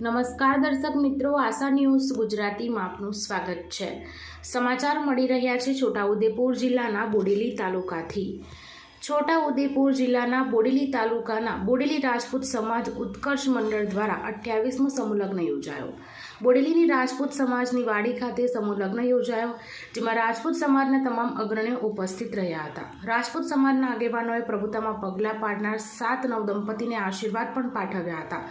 નમસ્કાર દર્શક મિત્રો, આશા ન્યૂઝ ગુજરાતીમાં આપનું સ્વાગત છે. સમાચાર મળી રહ્યા છે છોટાઉદેપુર જિલ્લાના બોડેલી તાલુકાથી. છોટાઉદેપુર જિલ્લાના બોડેલી તાલુકાના બોડેલી રાજપૂત સમાજ ઉત્કર્ષ મંડળ દ્વારા અઠ્યાવીસમો સંલગ્ન યોજાયો. બોડેલીની રાજપૂત સમાજની વાડી ખાતે સમૂહલગ્ન યોજાયો, જેમાં રાજપૂત સમાજના તમામ અગ્રણીઓ ઉપસ્થિત રહ્યા હતા. રાજપૂત સમાજના આગેવાનોએ પ્રભુતામાં પગલાં પાડનાર સાત નવ દંપતીને આશીર્વાદ પણ પાઠવ્યા હતા.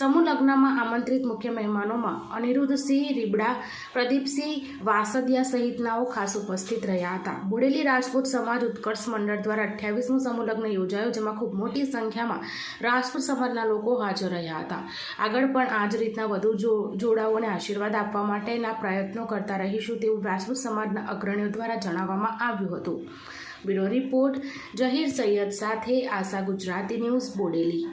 સમૂહ લગ્નમાં આમંત્રિત મુખ્ય મહેમાનોમાં અનિરુદ્ધસિંહ રીબડા પ્રદીપસિંહ વાસદિયા સહિતનાઓ ખાસ ઉપસ્થિત રહ્યા હતા. બોડેલી રાજપૂત સમાજ ઉત્કર્ષ મંડળ દ્વારા અઠ્યાવીસમું સમૂહ લગ્ન યોજાયો, જેમાં ખૂબ મોટી સંખ્યામાં રાજપૂત સમાજના લોકો હાજર રહ્યા હતા. આગળ પણ આ જ રીતના વધુ જો જોડાઓને આશીર્વાદ આપવા માટેના પ્રયત્નો કરતા રહીશું તેવું રાજપૂત સમાજના અગ્રણીઓ દ્વારા જણાવવામાં આવ્યું હતું. બ્યુરો રિપોર્ટ જહીર સૈયદ સાથે આશા ગુજરાતી ન્યૂઝ બોડેલી.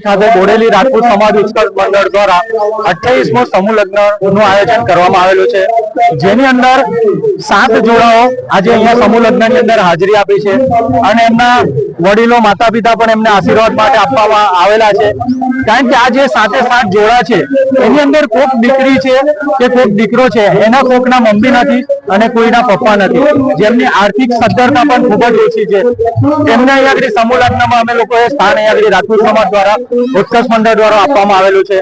ખાતે બોડેલી સમાજ ઉત્કર્ષ મંડળ દ્વારા અઠ્યાવીસમો સમૂહ લગ્નનું આયોજન કરવામાં આવેલું છે. જેની અંદર સાત જોડાઓ આજે અહીંયા સમૂહ લગ્નની અંદર હાજરી આપી છે અને એમના વડીલો માતા પિતા પણ એમને આશીર્વાદ માટે આપવામાં આવેલા છે. કારણ કે આ જે સાતે સાત જોડા છે, એની અંદર કોક દીકરી છે કે કોક દીકરો છે, એના કોકના મમ્મી નથી અને કોઈના પપ્પા નથી. જેમની આર્થિક સદ્ધરતા પણ ખૂબ જ ઓછી છે. તેમને અહીંયા આગળ સમૂહ લગ્નમાં અમે લોકોએ સ્થાન અહીંયા આગળ સમાજ દ્વારા, ઉત્કર્ષ મંડળ દ્વારા આપવામાં આવેલું છે.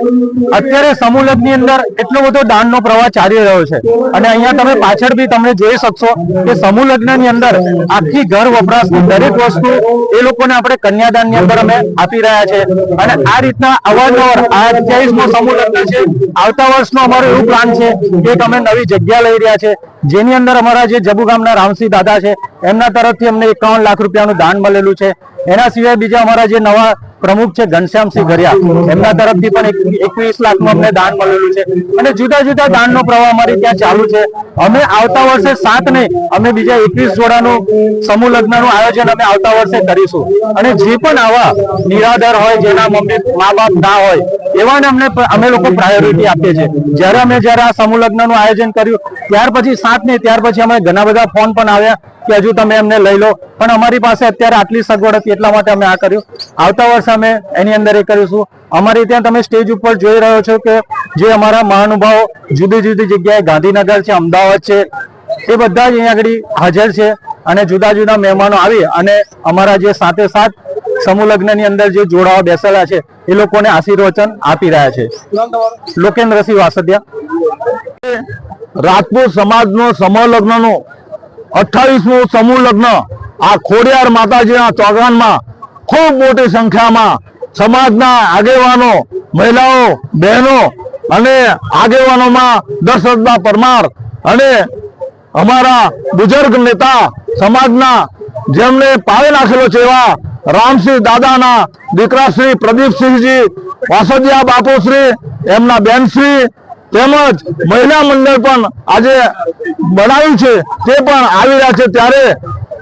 અત્યારે સમૂહ લગ્ન અંદર એટલો બધો દાનનો પ્રવાહ ચાલી રહ્યો છે. અને અહીંયા તમે પાછળ બી તમે જોઈ શકશો કે સમૂહ લગ્નની અંદર આખી ઘર વપરાશની દરેક વસ્તુ એ લોકોને આપણે કન્યાદાનની અંદર અમે આપી રહ્યા છે. અને આ રીતના અવારનવાર આ અઠ્યાવીસમો સમૂહ લગ્ન છે. આવતા વર્ષનો અમારો એવું પ્લાન છે કે અમે નવી જગ્યા લઈ રહ્યા છે. જેની અંદર અમારા જે જબુ ગામના રામસિંહ દાદા છે, એમના તરફથી અમને એકાવન લાખ રૂપિયાનું દાન મળેલું છે. એના સિવાય બીજા અમારા જે નવા પ્રમુખ છે ઘનશ્યામસિંહ ગરિયા એમના તરફથી પણ એકવીસ લાખનું અમને દાન મળેલું છે. અને જુદા જુદા દાનનો પ્રવાહ અમારે ત્યાં ચાલુ છે. અમે આવતા વર્ષે સાત નહીં, અમે બીજા એકવીસ જોડાનું સમૂહ લગ્નનું આયોજન અમે આવતા વર્ષે કરીશું. અને જે પણ આવા નિરાધાર હોય, જેના મમ્મી, મા બાપ ના હોય એવાને અમને અમે લોકો પ્રાયોરિટી આપીએ છીએ. જ્યારે અમે જ્યારે આ સમૂહ લગ્નનું આયોજન કર્યું, ત્યાર પછી સાત નહીં, ત્યાર પછી અમે ઘણા બધા ફોન પણ આવ્યા કે હજુ તમે એમને લઈ લો. પણ અમારી પાસે અત્યારે આટલી સગવડ હતી એટલા માટે અમે આ કર્યું. આવતા વર્ષે અમે એની અંદર એ કરીશું અમારી ત્યાં તમે સ્ટેજ ઉપર જોઈ રહ્યો છો કે જે અમારા મહાનુભાવો જુદી જુદી જગ્યાએ ગાંધીનગર છે, અમદાવાદ છે, એ બધા જ અહીંયા આગળ હાજર છે અને જુદા જુદા મહેમાનો આવી અને અમારા જે સાથે સાત સમૂહ લગ્નની અંદર જે જોડાવા બેસેલા છે, એ લોકોને આશીર્વચન આપી રહ્યા છે. લોકેન્દ્રસિંહ વાસદિયા. રાજપૂત સમાજનો સમૂહ લગ્નનો અઠ્ઠાવીસમું સમૂહ લગ્ન આ ખોડિયાર માતાજીના ચોગાનમાં ખૂબ મોટી સંખ્યામાં સમાજના આગેવાનો, મહિલાઓ, બહેનો અને આગેવાનોમાં દશરથબા પરમાર અને અમારા બુજુર્ગ નેતા સમાજના જેમને પાવે નાખેલો છે એવા રામસિંહ દાદાના દીકરા શ્રી પ્રદીપસિંહજી, વાસદિયા બાપુશ્રી, એમના બેનશ્રી તેમજ મહિલા મંડળ પણ આજે બનાવ્યું છે. તે પણ આવી રહ્યા છે ત્યારે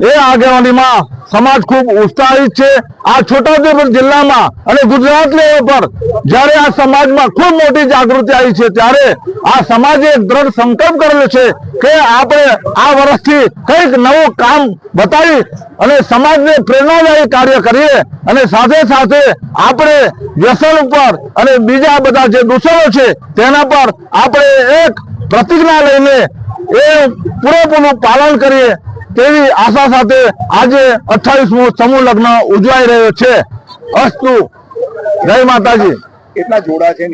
એ આગેવાનીમાં સમાજ ખૂબ ઉત્સાહિત છે. આ છોટાઉદેપુર જિલ્લામાં અને ગુજરાત લેવલ પર જ્યારે આ સમાજમાં ખૂબ મોટી જાગૃતિ આવી છે, ત્યારે આ સમાજે એક દ્રઢ સંકલ્પ કરેલો છે કે આપણે આ વર્ષથી કંઈક નવું કામ બતાવી અને સમાજને પ્રેરણાદાયી કાર્ય કરીએ અને સાથે સાથે આપણે વ્યસન ઉપર અને બીજા બધા જે દૂષણો છે, તેના પર આપણે એક પ્રતિજ્ઞા લઈને એ પૂરેપૂરું પાલન કરીએ તેવી આશા સાથે આજે અઠ્ઠાવીસમો સમૂહ લગ્ન ઉજવાઈ રહ્યો છે. અસ્તુ. જય માતાજી. કેટલા જોડા છે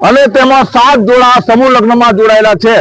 અને તેમાં સાત જોડા સમૂહ લગ્નમાં જોડાયેલા છે.